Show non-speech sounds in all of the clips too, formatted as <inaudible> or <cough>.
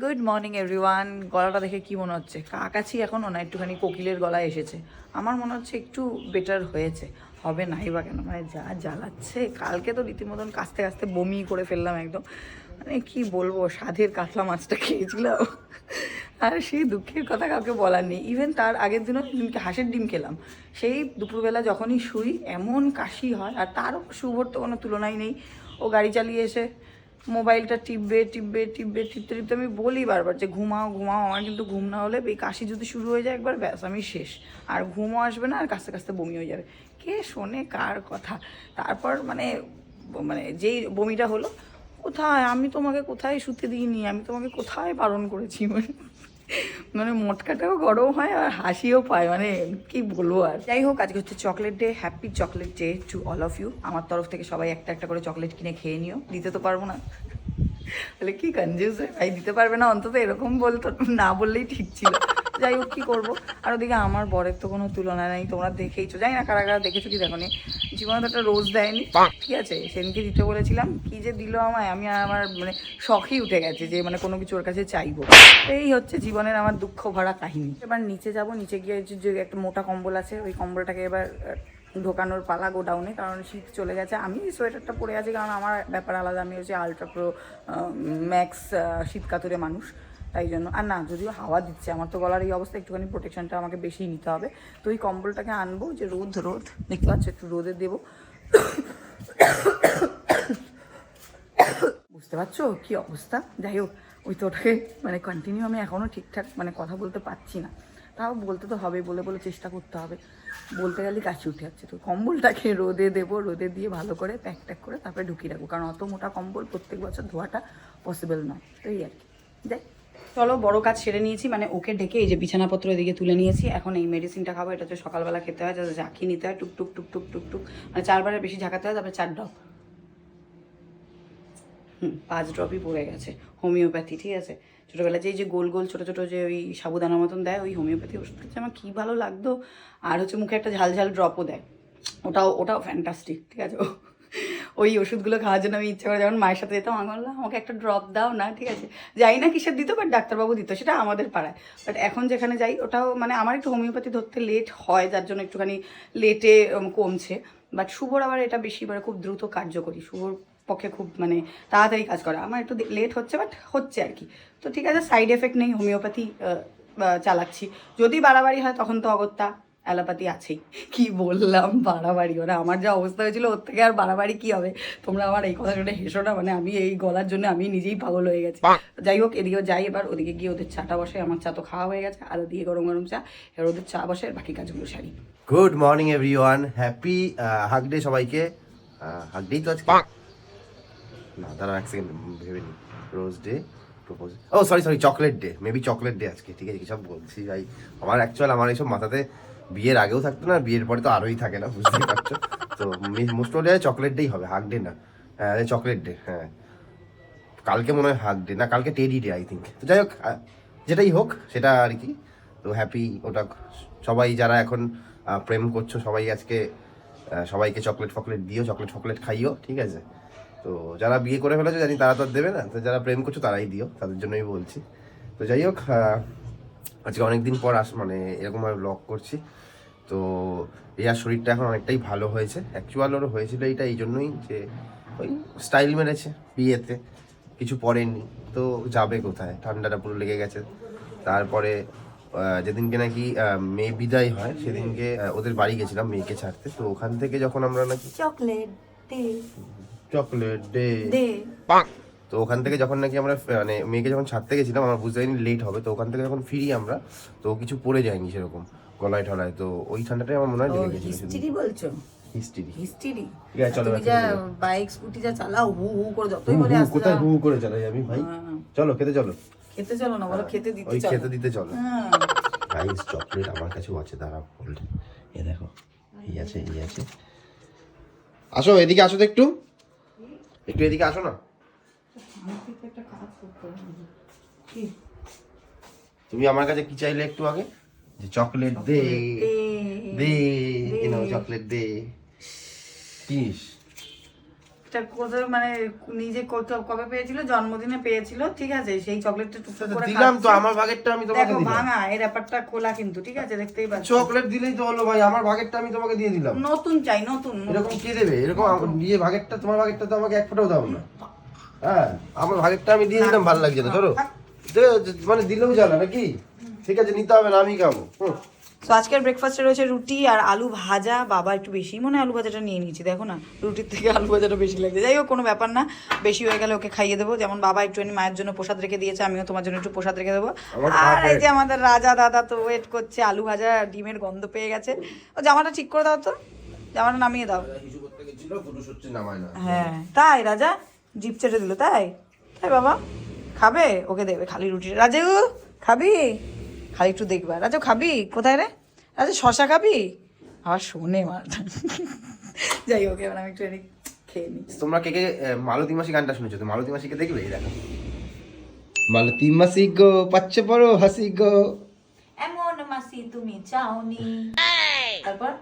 Good morning everyone গলাটা দেখে কি মনে হচ্ছে? কাকাছি এখনও না একটুখানি কোকিলের গলায় এসেছে। আমার মনে হচ্ছে একটু বেটার হয়েছে। হবে নাই বা কেন? মানে যা জ্বালাচ্ছে। কালকে তো রীতিমতন কাস্তে কাস্তে বমি করে ফেললাম একদম। মানে কি বলব স্বাদের কাতলা মাছটা খেয়েছিলাম। আর সেই দুঃখের কথা কাউকে বলার নেই। ইভেন তার আগের দিনও দিনকে হাঁসের ডিম খেলাম। সেই দুপুরবেলা যখনই শুই, এমন কাশি হয়। আর তারও শুভর তো কোনো তুলনাই নেই। ও গাড়ি চালিয়ে এসে মোবাইলটা টিপবে টিপবে টিপবে, টিপতে টিপতে আমি বলি বারবার যে ঘুমাও ঘুমাও, আমার কিন্তু ঘুম না হলে এই কাশি যদি শুরু হয়ে যায় একবার, ব্যাস, আমি শেষ। আর ঘুমও আসবে না, আর কাস্তে কাস্তে বমি হয়ে যাবে। কে শোনে, কার কথা? তারপর মানে মানে যেই বমিটা হলো, কোথায়? আমি তোমাকে কোথায় শুতে দিইনি? আমি তোমাকে কোথায় বারণ করেছি? মানে মানে মটকাটাও গরম হয় আর হাসিও পায় মানে কি বলব আর। যাই হোক আজকে হচ্ছে chocolate day happy chocolate day to all of you আমার তরফ থেকে সবাই একটা একটা করে চকলেট কিনে খেয়ে নিও। দিতে তো পারব না। তাহলে কি কনজিউস ভাই দিতে পারবে না অন্তত এরকম বলতো না বললেই ঠিক ছিল। যাই হোক কী করব? আর ওদিকে আমার বরের তো কোনো তুলনা নেই তোমরা দেখেইছো। জানি না কারা কারা দেখেছ কি দেখো জীবনে তো একটা রোজ দেয়নি। ঠিক আছে সেদিনকে দিতে বলেছিলাম কি যে দিল আমায় আমি আমার মানে শখই উঠে গেছে যে মানে কোনো কিছু ওর কাছে চাইব। এই হচ্ছে জীবনের আমার দুঃখ ভরা কাহিনী। এবার নিচে যাব নিচে গিয়ে যে- যে একটা মোটা কম্বল আছে ওই কম্বলটাকে এবার ঢোকানোর পালা গোডাউনে কারণ শীত চলে গেছে। আমি সোয়েটারটা পরে আছি কারণ আমার ব্যাপার আলাদা আমি হচ্ছে আলট্রা প্রো ম্যাক্স শীত কাতুরে মানুষ। তাই জন্য। আর না, যদিও হাওয়া দিচ্ছে, আমার তো গলার এই অবস্থা, একটুখানি প্রোটেকশনটা আমাকে বেশি নিতে হবে। তো ওই কম্বলটাকে আনব, যে রোদ রোদ, দেখতে পাচ্ছ, একটু রোদে দেবো। বুঝতে পারছ কি অবস্থা? যাই হোক, ওই তো ওটাকে মানে কন্টিনিউ আমি এখনও ঠিকঠাক মানে কথা বলতে পারছি না। তাও বলতে তো হবে, বলে বলে চেষ্টা করতে হবে। বলতে গেলে কাশি উঠে যাচ্ছে। তো কম্বলটাকে রোদে দেবো, রোদে দিয়ে ভালো করে প্যাক ট্যাক করে তারপরে ঢুকিয়ে রাখব। কারণ অত মোটা কম্বল প্রত্যেক বছর ধোয়াটা পসিবল নয়। তো এই আর কি। যাই। চলো, বড় কাজ সেরে নিয়েছি মানে ওকে ডেকে এই যে বিছানাপত্র এদিকে তুলে নিয়েছি। এখন এই মেডিসিনটা খাব, এটা হচ্ছে সকালবেলা খেতে হয়, যাতে ঝাঁকি নিতে হয়, টুক টুক টুক টুক টুক টুক। মানে চারবারের বেশি ঝাঁকাতে হয়, তারপরে চার ড্রপ হুম, পাঁচ ড্রপই পড়ে গেছে হোমিওপ্যাথি ঠিক আছে? ছোটোবেলায় যে যে গোল গোল, ছোটো ছোটো যে ওই সাবুদানার মতন দেয়, ওই হোমিওপ্যাথি ওষুধ খেতে আমার কী ভালো লাগতো। আর হচ্ছে মুখে একটা ঝাল ঝাল ড্রপও দেয়। ওটাও ওটাও ফ্যান্টাস্টিক ঠিক আছে? ওই ওষুধগুলো খাওয়ার জন্য আমি ইচ্ছা করে যখন মায়ের সাথে যেতাম, আমি বললাম, আমাকে একটা ড্রপ দাও না, ঠিক আছে? যাই না কিসের দিত বাট ডাক্তারবাবু দিত, সেটা আমাদের পাড়ায়। বাট এখন যেখানে যাই, ওটাও মানে আমার একটু হোমিওপ্যাথি ধরতে লেট হয়, যার জন্য একটুখানি লেটে কমছে। বাট শুভর আবার এটা বেশি মানে খুব দ্রুত কার্যকরী, শুভর পক্ষে খুব মানে তাড়াতাড়ি কাজ করে। আমার একটু লেট হচ্ছে বাট হচ্ছে আর কি। তো ঠিক আছে সাইড এফেক্ট নেই হোমিওপ্যাথি চালাচ্ছি। যদি বাড়াবাড়ি হয়, তখন তো অগত্যা। অ্যালোপ্যাথি আছেই। কি বললাম? বাড়াবাড়ি। মানে আমার যা অবস্থা হয়েছিল ওর থেকে আর বাড়াবাড়ি কি হবে? তোমরা আমার এই কথা শুনে হেসো না মানে আমি এই গলার জন্য আমি নিজেই পাগল হয়ে গেছি। যাই হোক এদিকেও যাই এবার ওদিকে গিয়ে ওদের চাটা বসে আমার চা তো খাওয়া হয়ে গেছে আর ওদিকে গরম গরম চা এবার ওদের চা বসে বাকি কাজগুলো সারি। Good morning everyone happy hug day সবাইকে। হাগ ডেই তো আজকে? না দাঁড়া এক সেকেন্ড ভেবে নি। রোজ ডে প্রপোজ ও sorry sorry chocolate day maybe chocolate day আজকে ঠিক আছে কি সব বলছি ভাই? আমার অ্যাকচুয়াল আমার এইসব মাথাতে বিয়ের আগেও থাকতো না, বিয়ের পরে তো আরোই থাকে না, বুঝতেই পারছ? তো মোস্ট অফ চকলেট ডেই হবে হাগ ডে না। হ্যাঁ চকলেট ডে হ্যাঁ। কালকে মনে হয় হাগ ডে না, কালকে টেডি ডে আই থিঙ্ক তো যাই হোক যেটাই হোক, সেটা আর কি। তো হ্যাপি ওটা সবাই যারা এখন প্রেম করছ, সবাই আজকে সবাইকে চকলেট ফকলেট দিও চকলেট ফকলেট খাইও, ঠিক আছে? তো যারা বিয়ে করে ফেলেছো, জানি তারা তো দেবে না। তো যারা প্রেম করছ, তারাই দিও, তাদের জন্যই বলছি। তো যাই হোক আজকে অনেকদিন পর আস মানে এরকমভাবে ব্লগ করছি। তো রিয়ার শরীরটা এখন অনেকটাই ভালো হয়েছে। অ্যাকচুয়াল ওর হয়েছিল এইটা এই জন্যই যে ওই স্টাইল মেরেছে বিয়েতে কিছু পরেনি। তো যাবে কোথায়? ঠান্ডাটা পুরো লেগে গেছে। তারপরে যেদিনকে নাকি মেয়ে বিদায় হয় সেদিনকে ওদের বাড়ি গেছিলাম মেয়েকে ছাড়তে। তো ওখান থেকে যখন আমরা নাকি চকলেট চকলেট ডে দে। তো ওখান থেকে যখন নাকি আমরা মানে মেয়েকে যখন ছাড়তে গেছিলাম আমরা বুঝতে পারিনি লেট হবে তো ওখান থেকে যখন ফিরি আমরা তো কিছু পড়ে যায়নি সেরকম গলায় ঠলায় তো ওই ঠান্ডাটাই আমার মনে হয় লেগে গেছিল হিস্ট্রি বলছো? হিস্ট্রি হিস্ট্রি চলো বাইক স্কুটি যা চালাও হু হু করে যতই বলে আসতে কোথায় হু হু করে চালাই আমি ভাই? হ্যাঁ। চলো খেতে চলো। খেতে চলো না বলো খেতে দিতে চলো। খেতে দিতে চলো। হ্যাঁ। গাইস চকলেট আমার কাছেও আছে দাঁড়া হোল্ড এ। দেখো এই আছে এই আছে। আসো এদিকে আসো তো একটু। একটু এদিকে আসো না। তুমি আমার কাছে কি চাইলে একটু আগে? যে চকলেট দে দে। দে এ নাও চকলেট দে। কিস? এটা মানে নিজে কবে পেয়েছিল? জন্মদিনে পেয়েছিল ঠিক আছে? সেই চকলেটটা করে দিলাম তো আমার ভাগেরটা আমি তোমাকে দেখো দিলাম। ভাঙা এই ব্যাপারটা খোলা কিন্তু ঠিক আছে? দেখতেই পাচ্ছ। চকলেট দিলেই তো হলো ভাই আমার ভাগেরটা আমি তোমাকে দিয়ে দিলাম। নতুন চাই নতুন। এরকম কে দেবে? এরকম আমার নিজে ভাগেরটা তোমার ভাগেরটা তো আমাকে এক ফোঁটাও দাও না। হ্যাঁ আমার ভাগেরটা আমি দিয়ে দিলাম ভালো লাগছে না ধরো। মানে দিলেও জানা নাকি ঠিক আছে নিতে হবে না আমি খাব। তো আজকের ব্রেকফাস্টে রয়েছে রুটি আর আলু ভাজা। বাবা একটু বেশি মনে হয় আলু ভাজাটা নিয়ে নিয়েছি দেখো না রুটির থেকে আলু ভাজাটা বেশি লাগছে। যাই হোক কোনো ব্যাপার না বেশি হয়ে গেলে ওকে খাইয়ে দেবো। যেমন বাবা একটুখানি মায়ের জন্য প্রসাদ রেখে দিয়েছে আমিও তোমার জন্য একটু প্রসাদ রেখে দেবো। আর এই যে আমাদের রাজা দাদা তো ওয়েট করছে আলু ভাজা ডিমের গন্ধ পেয়ে গেছে। ও জামাটা ঠিক করে দাও তো। জামাটা নামিয়ে দাও। হ্যাঁ তাই রাজা? জিপ চেটে দিল তাই? তাই বাবা খাবে? ওকে দেবে খালি রুটি। রাজু খাবি? খালি একটু দেখবা। রাজু খাবি? কোথায় রে? রাজু শশা খাবি? আবার শোনে মার যাই হোক এবার আমি একটু এনে খেয়ে নিই। তোমরা কে কে মালতী মাসি গানটা শুনেছো? তো মালতী মাসিকে দেখবে? এই দেখো। মালতী মাসি গো পাচ্ছে বড় হাসি গো। এমন মাসি তুমি চাওনি। তারপর?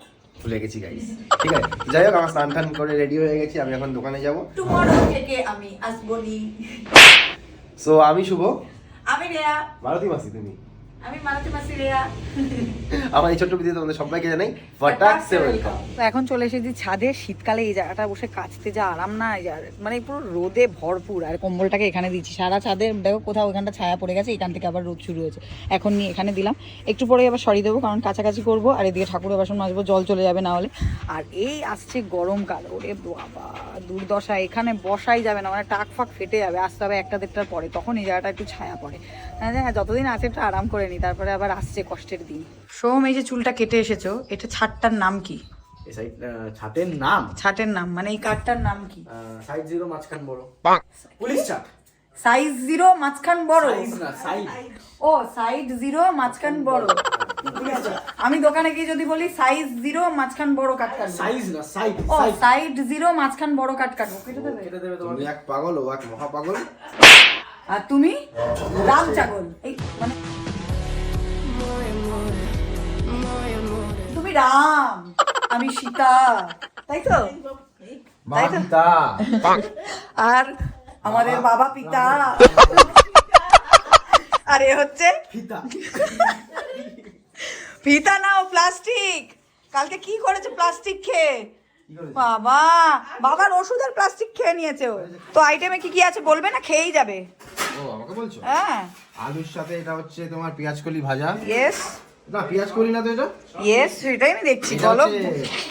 ভুলে গেছি গাইস ঠিক আছে? যাই হোক আমার স্নান টান করে রেডি হয়ে গেছি আমি এখন দোকানে যাব। টুমরো থেকে আমি আসব সো আমি শুভ। আমি রেয়া। মাসি তুমি? আমি মালতী মাসি রেয়া। আমার এই ছোট্ট ভিডিও তোমাদের সবাইকে জানাই ফটাক ওয়েলকাম তো এখন চলে এসেছি ছাদে শীতকালে এই জায়গাটা বসে কাচতে যা আরাম না মানে পুরো রোদে ভরপুর। আর কম্বলটাকে এখানে দিচ্ছি সারা ছাদে দেখো কোথাও এখানটা ছায়া পড়ে গেছে এখান থেকে আবার রোদ শুরু হয়েছে। এখন নিয়ে এখানে দিলাম। একটু পরে আবার সরিয়ে দেবো কারণ কাছাকাছি করব আর এদিকে ঠাকুরের বাসন মাজবো জল চলে যাবে না হলে। আর এই আসছে গরমকাল ওরে বাবা দুর্দশা এখানে বসাই যাবে না মানে টাক ফাক ফেটে যাবে আসতে হবে একটা দেড়টার পরে তখন এই জায়গাটা একটু ছায়া পড়ে। হ্যাঁ হ্যাঁ, যতদিন আছে একটু আরাম করে নিই তারপরে আবার আসছে কষ্টের দিন। সোম এই যে চুলটা কেটে এসেছ এটা ছাটটার নাম কি? এই সাইড ছাতের নাম? ছাটের নাম মানে এই কাঠটার নাম কি? সাইড জিরো মাঝখান বড়। পুলিশ চাক সাইজ জিরো মাঝখান বড়? সাইজ ও সাইড জিরো মাঝখান বড়। আমি দোকানে গিয়ে যদি বলি সাইজ জিরো মাঝখান বড় কাট কাটবো। সাইজ না সাইড ও সাইড জিরো মাঝখান বড় কাট কাটবো। কেটে দেবে? কেটে দেবে তোমার এক পাগল ও এক মহা পাগল আর তুমি? রাম ছাগল এই মানে রাম আমি সীতা। তাই তো? তাই তো? আর আমাদের বাবা। পিতা। আর এ হচ্ছে? ফিতা। ফিতা নাও প্লাস্টিক। কালকে কি করেছে প্লাস্টিক খেয়ে? বাবা বাবার ওষুধের প্লাস্টিক খেয়ে নিয়েছে ও। তো আইটেমে কি কি আছে বলবে না? খেয়েই যাবে। ও আমাকে বলছো? হ্যাঁ। আলুর সাথে এটা হচ্ছে তোমার পেঁয়াজ কলি ভাজা। ইয়েস না পেঁয়াজ কলি না তো এটা? ইয়েস সেটাই আমি দেখছি বলো।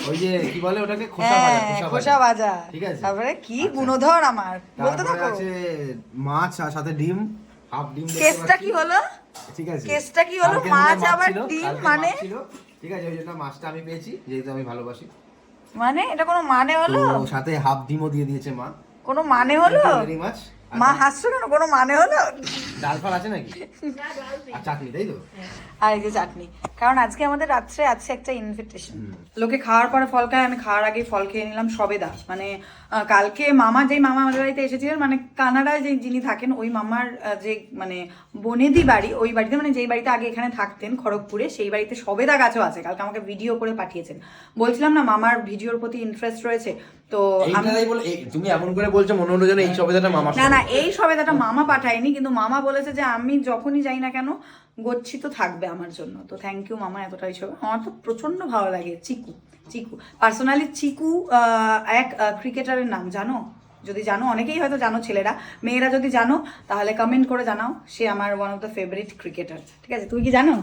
ওই যে কি বলে ওটাকে? খোসা ভাজা হ্যাঁ খোসা ভাজা। ঠিক আছে। তারপরে কি গুণধর আমার বলতে থাকো। আছে মাছ আর সাথে ডিম হাফ ডিম কেসটা কি হলো ঠিক আছে। কেসটা কি হলো? মাছ আবার ডিম মানে? ঠিক আছে ওই জন্য মাছটা আমি পেয়েছি যেহেতু আমি ভালোবাসি। মানে? এটা কোনো মানে হলো? সাথে হাফ ডিমও দিয়ে দিয়েছে মা। কোনো মানে হলো? মাছ। মা হাসছো কেন? কোনো মানে হলো? ডাল ফাল আছে নাকি? আর চাটনি তাই তো? আর এই যে চাটনি। কারণ আজকে আমাদের রাত্রে আছে একটা ইনভিটেশন লোকে খাওয়ার পরে ফল খায় আমি খাওয়ার আগে ফল খেয়ে নিলাম সবেদা মানে কালকে মামা যেই মামা আমাদের বাড়িতে এসেছিলেন মানে কানাডায় যে যিনি থাকেন ওই মামার যে মানে বনেদি বাড়ি ওই বাড়িতে মানে যেই বাড়িতে আগে এখানে থাকতেন খড়গপুরে সেই বাড়িতে সবেদা গাছও আছে কালকে আমাকে ভিডিও করে পাঠিয়েছেন। বলছিলাম না মামার ভিডিওর প্রতি ইন্টারেস্ট রয়েছে। তো এই- তুমি এমন করে বলছো মনে হলো যেন এই সবেদাটা মামা না না এই সবেদাটা মামা পাঠায়নি কিন্তু মামা বলেছে যে আমি যখনই যাই না কেন গচ্ছিত থাকবে আমার জন্য। তো থ্যাংক ইউ মামা এতটা হিসেবে আমার তো প্রচণ্ড ভালো লাগে চিকু চিকু। পার্সোনালি চিকু এক ক্রিকেটারের নাম জানো? যদি জানো অনেকেই হয়তো জানো ছেলেরা। মেয়েরা যদি জানো তাহলে কমেন্ট করে জানাও। সে আমার one of the favourite cricketer ঠিক আছে? তুই কি জানো?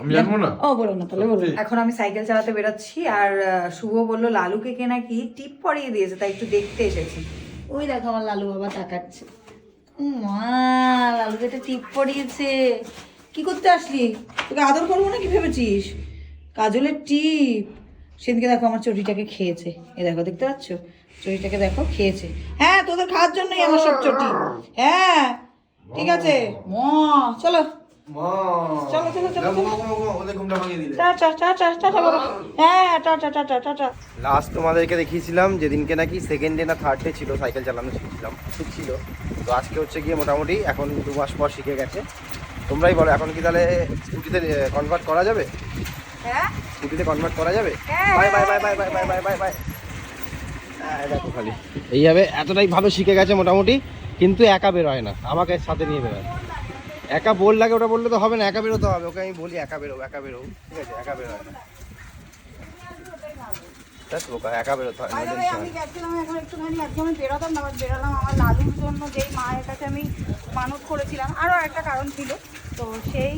আমি জানব না? ও বলো না তাহলে বলো। এখন আমি সাইকেল চালাতে বেরোচ্ছি আর শুভ বলল লালুকে কে নাকি টিপ পরিয়ে দিয়েছে তাই একটু দেখতে এসেছি। ওই দেখো আমার লালু বাবা তাকাচ্ছে। মা লালুকে একটা টিপ পরিয়েছে। কি করতে আসলি? তোকে আদর করব না কি ভেবেছিস? কাজলের টিপ। সেদিনকে দেখো আমার চটিটাকে খেয়েছে। এ দেখো দেখতে পাচ্ছ? চটিটাকে দেখো খেয়েছে। হ্যাঁ তোদের খাওয়ার জন্যই আমার সব চটি। হ্যাঁ ঠিক আছে। ম চলো। বলো হ্যাঁ লাস্ট তোমাদেরকে দেখিয়েছিলাম যেদিনকে নাকি সেকেন্ড ডে না থার্ড ডে ছিল সাইকেল চালানো শিখছিলাম শিখছিল তো আজকে হচ্ছে গিয়ে মোটামুটি এখন দু মাস পর শিখে গেছে। তোমরাই বলো এখন কি তাহলে স্কুটিতে কনভার্ট করা যাবে? হ্যাঁ। স্কুটিতে কনভার্ট করা যাবে? হ্যাঁ, বাই বাই হ্যাঁ, bye bye bye bye bye bye bye দেখো খালি। এইভাবে এতটাই ভালো শিখে গেছে মোটামুটি কিন্তু একা বেরোয় না আমাকে সাথে নিয়ে বেরোয়। একা বল লাগে ওটা বললে তো হবে না একা বেরোতে হবে। ওকে আমি বলি একা বেরো একা বেরো ঠিক আছে? একা বেরোয় না বোকা, একা বেরোতে হয় আমি গেছিলাম এখন একটুখানি আজকে আমি বেরোতাম না বেরোলাম আমার লালুর জন্য যেই মায়ের কাছে আমি মানত করেছিলাম। আরও একটা কারণ ছিল তো সেই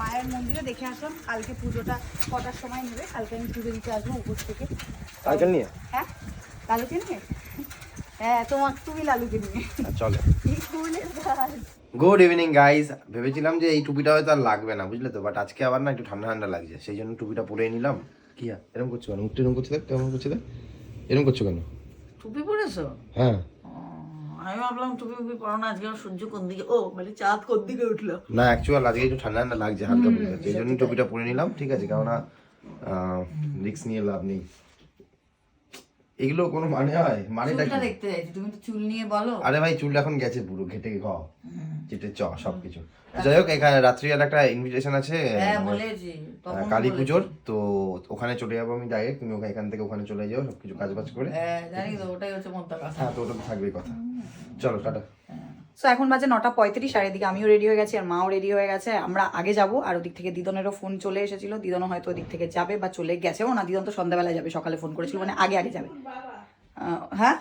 মায়ের মন্দিরে দেখে আসলাম কালকে পুজোটা কটার সময় নেবে কালকে আমি পুজো দিতে আসব উপর থেকে। সাইকেল নিয়ে? হ্যাঁ লালুকে নিয়ে? হ্যাঁ তোমার তুমি লালুকে নিয়ে। চলে। গুড ইভিনিং গাইস ভেবেছিলাম যে এই টুপিটা হয়তো আর লাগবে না বুঝলে তো? বাট আজকে আবার না একটু ঠান্ডা ঠান্ডা লাগছে সেই জন্য টুপিটা পরে নিলাম। কি আর? এরকম করছ কেন? মুখটা এরকম করছে দেখ কেমন করছে দেখ। এরকম করছ কেন? টুপি পরেছো? হ্যাঁ। আমি ভাবলাম টুপি টুপি পরো না আজকে সূর্য কোন দিকে? ও মানে চাঁদ কোন দিকে উঠল? না অ্যাকচুয়াল আজকে একটু ঠান্ডা ঠান্ডা লাগছে হালকা সেই জন্য টুপিটা পরে নিলাম ঠিক আছে? কেননা রিক্স নিয়ে লাভ নেই। এগুলো কোনো মানে হয়? মানেটা কি? দেখতে তুমি তো চুল নিয়ে বলো। আরে ভাই চুল এখন গেছে পুরো ঘেটে ঘ। চেটে চ সবকিছু। যাই হোক এখানে আর একটা ইনভিটেশন আছে। হ্যাঁ কালী পুজোর তো ওখানে চলে যাব আমি ডাইরেক্ট তুমি ওখানে এখান থেকে ওখানে চলে যাও সবকিছু কাজ বাজ করে। হ্যাঁ জানি তো ওটাই হচ্ছে মন্ত্র কথা। হ্যাঁ তো ওটা থাকবেই কথা। চলো টাটা। সো এখন বাজে নটা পঁয়ত্রিশ, আর এদিকে আমিও রেডি হয়ে গেছি, আর মাও রেডি হয়ে গেছে। আমরা আগে যাব, আর ওদিক থেকে দিদনেরও ফোন চলে এসেছিল। দিদনও হয়তো ওদিক থেকে যাবে বা চলে গেছেও না। দিদন তো সন্ধ্যাবেলায় যাবে, সকালে ফোন করেছিল মানে আগে আগে যাবে। হ্যাঁ?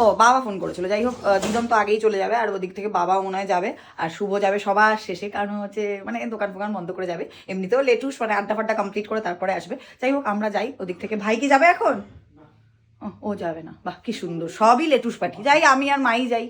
ও, বাবা ফোন করেছিল। যাই হোক দিদন তো আগেই চলে যাবে, আর ওদিক থেকে বাবা মনে হয় যাবে, আর শুভ যাবে সবার শেষে, কারণ হচ্ছে মানে দোকান ফোকান বন্ধ করে যাবে। এমনিতেও লেটুস মানে আড্ডা ফাড্ডা কমপ্লিট করে তারপরে আসবে। যাই হোক, আমরা যাই, ওদিক থেকে ভাই কি যাবে এখন? ও যাবে না। বাহ, কি সুন্দর, সবই লেটুস পাঠি যাই, আমি আর মাই যাই।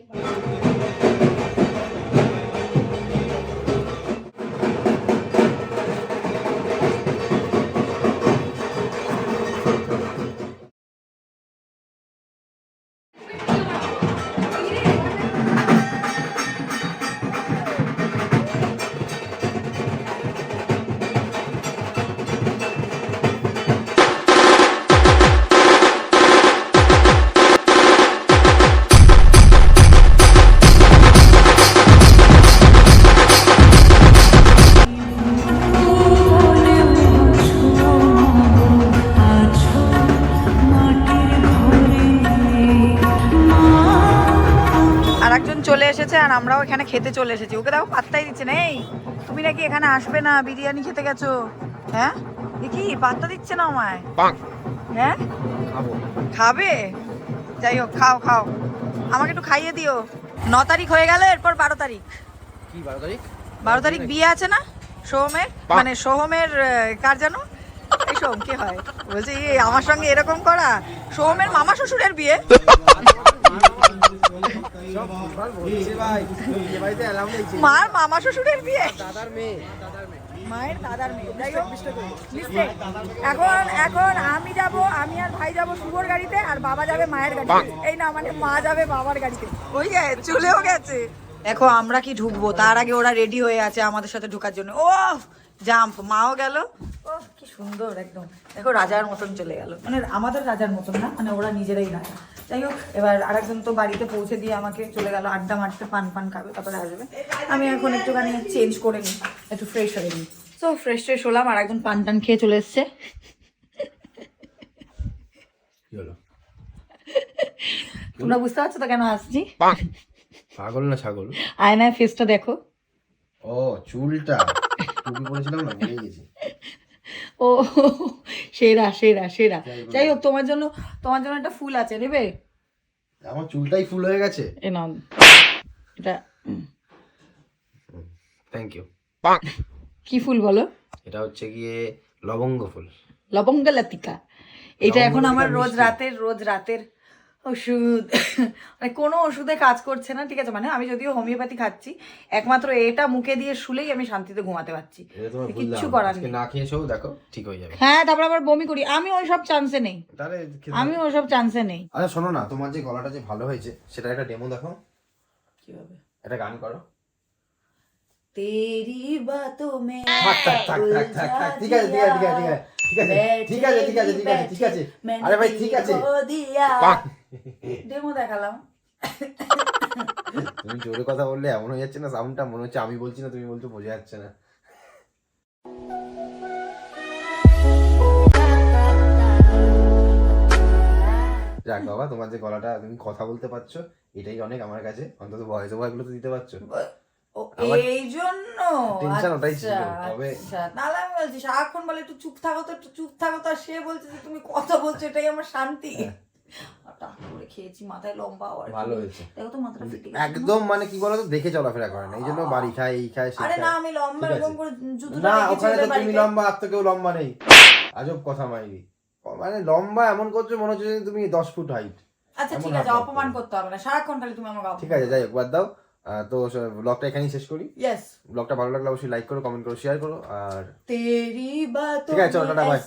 খেতে চলে এসেছি। ওকে দেখো পাত্তাই দিচ্ছে না। এই তুমি নাকি এখানে আসবে না? বিরিয়ানি খেতে গেছো? হ্যাঁ? কি? পাত্তা দিচ্ছে না আমায়? হ্যাঁ? খাবে। যাই হোক খাও খাও। আমাকে একটু খাইয়ে দিও। ন তারিখ হয়ে গেল এরপর বারো তারিখ। কি বারো তারিখ? বারো তারিখ বিয়ে আছে না? সোহমের? মানে সোহমের কার জানো? এই সোহম কি হয়? বলছি আমার সঙ্গে এরকম করা? সোহমের মামা শ্বশুরের বিয়ে? <laughs> মার মামা শ্বশুরের বিয়ে। দাদার মেয়ে। মায়ের দাদার মেয়ে। যাই হোক mistake। এখন এখন আমি যাব আমি আর ভাই যাব শুভর গাড়িতে আর বাবা যাবে মায়ের গাড়িতে। এই না মানে মা যাবে বাবার গাড়িতে। ওই গে চলেও গেছে। দেখো আমরা কি ঢুকবো? তার আগে ওরা রেডি হয়ে আছে আমাদের সাথে ঢোকার জন্য। ও জাম্প মাও গেল। ও কি সুন্দর একদম। দেখো রাজার মতন চলে গেল। মানে আমাদের রাজার মতন না মানে ওরা নিজেরাই রাজা। যাই হোক এবার আরেকজন তো বাড়িতে পৌঁছে দিয়ে আমাকে চলে গেল আড্ডা মারতে পান পান খাবে তারপরে আসবে আমি এখন একটুখানি চেঞ্জ করে নিই একটু ফ্রেশ হয়ে নিই। তো ফ্রেশ ট্রেশ হলাম আর একজন পান টান খেয়ে চলে এসছে। <laughs> তোমরা বুঝতে পারছ তো কেন আসছি? পাগল না ছাগল? আয়নায় ফেসটা দেখো। ও চুলটা। টুপি পরেছিলাম না ভুলে গেছি। ও সেরা সেরা সেরা। যাই হোক। তোমার জন্য তোমার জন্য একটা ফুল আছে নেবে আমার চুলটাই ফুল হয়ে গেছে। এ নাও। এটা থ্যাংক ইউ কি ফুল বলো? এটা হচ্ছে গিয়ে লবঙ্গ ফুল। লবঙ্গ লতিকা। এটা এখন আমার রোজ রাতের রোজ রাতের ওষুধ। মানে কোনো ওষুধে কাজ করছে না ঠিক আছে? মানে আমি যদিও হোমিওপ্যাথি খাচ্ছি একমাত্র এটা মুখে দিয়ে শুলেই আমি শান্তিতে ঘুমাতে পারছি। কিচ্ছু করার নেই। না খেয়েছো দেখো ঠিক হয়ে যাবে। হ্যাঁ তারপর আবার বমি করি। আমি ওই সব চান্সে নেই। তাহলে আমি ওই সব চান্সে নেই। আচ্ছা শোনো না তোমার যে গলাটা যে ভালো হয়েছে সেটা একটা ডেমো দেখো কীভাবে? এটা গান করো। তেরি বাতো মে ডেমো দেখালাম। তুমি জোরে কথা বললে এমন হয়ে যাচ্ছে না সাউন্ডটা মনে হচ্ছে আমি বলছি না তুমি বলছো বোঝা যাচ্ছে না। যাক বাবা তোমার যে গলাটা তুমি কথা বলতে পারছ এটাই অনেক আমার কাছে। অন্তত ভয়েস ওভারগুলো তো দিতে পারছ। ও এই জন্য tension ওটাই ছিল, আচ্ছা, তবে- আচ্ছা। তাহলে আমি বলছি সারাক্ষণ বলে একটু চুপ থাকো তো একটু চুপ থাকো তো আর সে বলছে যে তুমি কথা বলছো এটাই আমার শান্তি। টাক করে খেয়েছি মাথায় লম্বা আর ভালো হয়েছে। দেখো তো মাথাটা ফেটে একদম মানে কি বলতো দেখে চলাফেরা করে না। এই জন্য বাড়ি খায় এই খায় সেই আরে না আমি লম্বা এরকম করে জুতোটা না ওখানে তো তুমি লম্বা আর তো কেউ লম্বা নেই। আজব কথা মাইরি। মানে লম্বা এমন করছ মনে হচ্ছে তুমি দশ ফুট হাইট আচ্ছা ঠিক আছে অপমান করতে হবে না। সারাক্ষণ খালি তুমি আমাকে ঠিক আছে যাই হোক বাদ দাও। তো ব্লগটা এখানেই শেষ করি। ব্লগটা ভালো লাগলে অবশ্যই লাইক করো কমেন্ট করো শেয়ার করো আর ঠিক আছে টাটা বাই